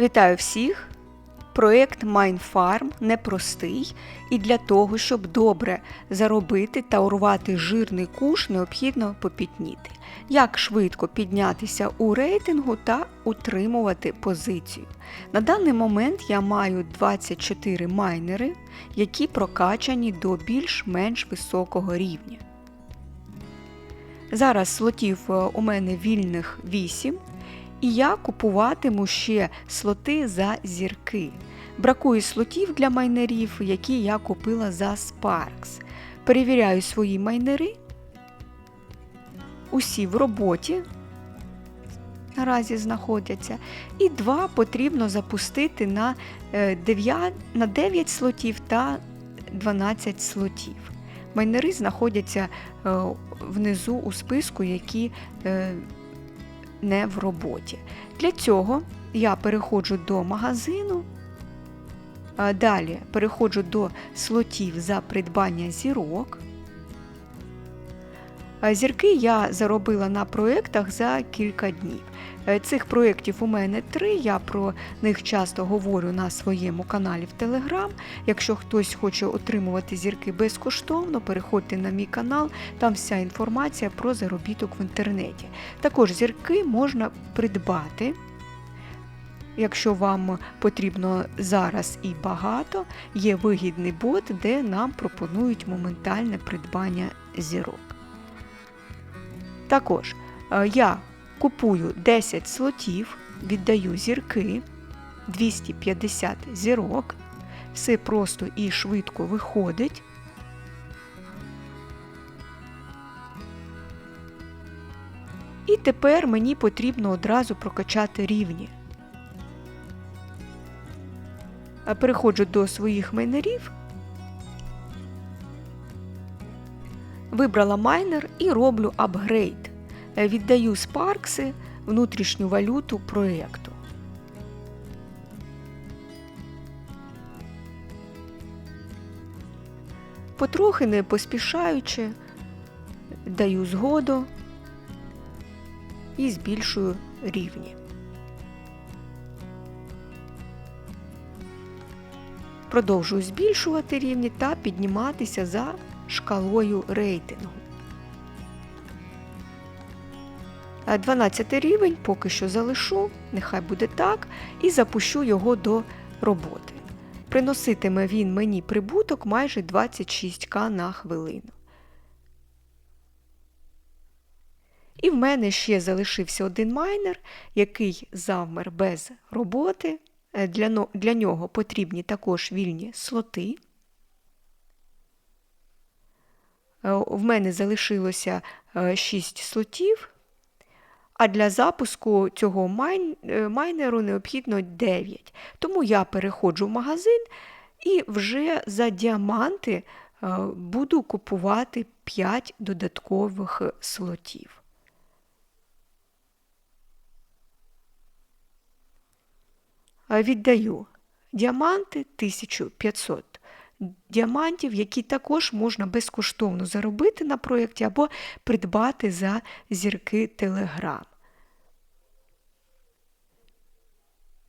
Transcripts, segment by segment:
Вітаю всіх! Проєкт MindFarm непростий, і для того, щоб добре заробити та урвати жирний куш, необхідно попітніти. Як швидко піднятися у рейтингу та утримувати позицію. На даний момент я маю 24 майнери, які прокачані до більш-менш високого рівня. Зараз слотів е, у мене вільних 8. І я купуватиму ще слоти за зірки. Бракує слотів для майнерів, які я купила за Sparks. Перевіряю свої майнери. Усі в роботі наразі знаходяться. І два потрібно запустити на 9, на 9 слотів та 12 слотів. Майнери знаходяться е, внизу у списку, які е, не в роботі. Для цього я переходжу до магазину, далі переходжу до слотів за придбання зірок. Зірки я заробила на проєктах за кілька днів. Е, цих проєктів у мене три, я про них часто говорю на своєму каналі в Телеграм. Якщо хтось хоче отримувати зірки безкоштовно, переходьте на мій канал, там вся інформація про заробіток в інтернеті. Також зірки можна придбати. Якщо вам потрібно зараз і багато, є вигідний бот, де нам пропонують моментальне придбання зірок. Також е, я купую 10 слотів, віддаю зірки, 250 зірок. Все просто і швидко виходить. І тепер мені потрібно одразу прокачати рівні. Переходжу до своїх майнерів, вибрала майнер і роблю апгрейд. Е, віддаю спаркси внутрішню валюту проєкту. Потрохи не поспішаючи, даю згоду і збільшую рівні. Продовжую збільшувати рівні та підніматися за шкалою рейтингу. 12 рівень поки що залишу, нехай буде так, і запущу його до роботи. Приноситиме він мені прибуток майже 26к на хвилину. І в мене ще залишився один майнер, який завмер без роботи. Е, для, для нього потрібні також вільні слоти. В мене залишилося 6 е, слотів. А для запуску цього е, майнеру необхідно 9. Тому я переходжу в магазин і вже за діаманти е, буду купувати 5 додаткових слотів. Віддаю діаманти 1500 діамантів, які також можна безкоштовно заробити на проєкті або придбати за зірки Telegram.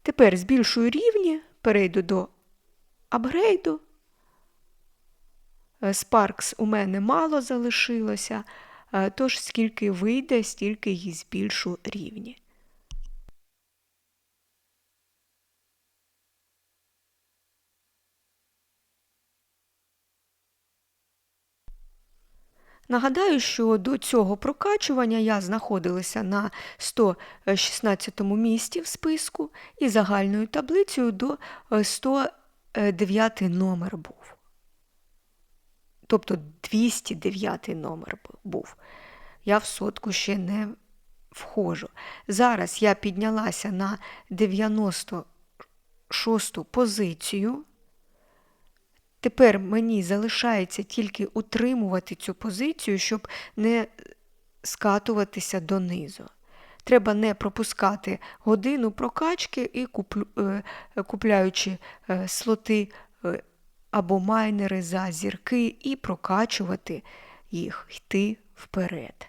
Тепер збільшую рівні, перейду до апгрейду. Sparks у мене мало залишилося, тож скільки вийде, стільки і збільшу рівні. Нагадаю, що до цього прокачування я знаходилася на 116 місці в списку і загальною таблицею до 109 номер був. Тобто 209 номер був. Я в сотку ще не входжу. Зараз я піднялася на 96 позицію. Тепер мені залишається тільки утримувати цю позицію, щоб не скатуватися донизу. Треба не пропускати годину прокачки і е, купляючи е, слоти е, або майнери за зірки і прокачувати їх, йти вперед.